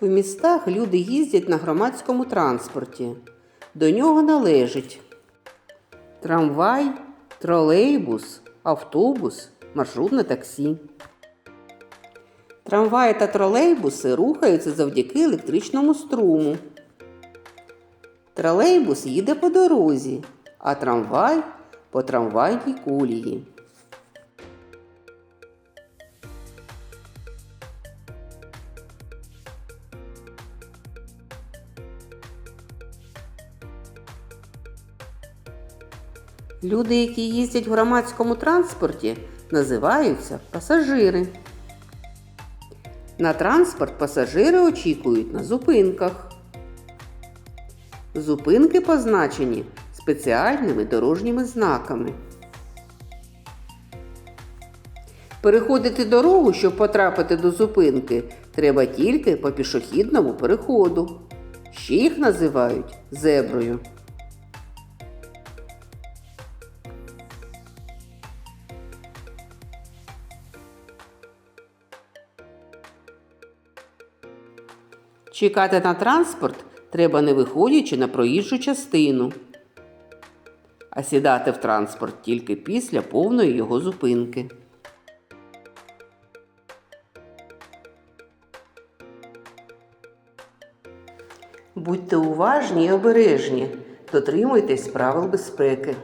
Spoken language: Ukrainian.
В містах люди їздять на громадському транспорті. До нього належить трамвай, тролейбус, автобус, маршрутне таксі. Трамваї та тролейбуси рухаються завдяки електричному струму. Тролейбус їде по дорозі, а трамвай по трамвайній колії. Люди, які їздять в громадському транспорті, називаються пасажири. На транспорт пасажири очікують на зупинках. Зупинки позначені спеціальними дорожніми знаками. Переходити дорогу, щоб потрапити до зупинки, треба тільки по пішохідному переходу. Ще їх називають зеброю. Чекати на транспорт треба не виходячи на проїжджу частину, а сідати в транспорт тільки після повної його зупинки. Будьте уважні і обережні, дотримуйтесь правил безпеки.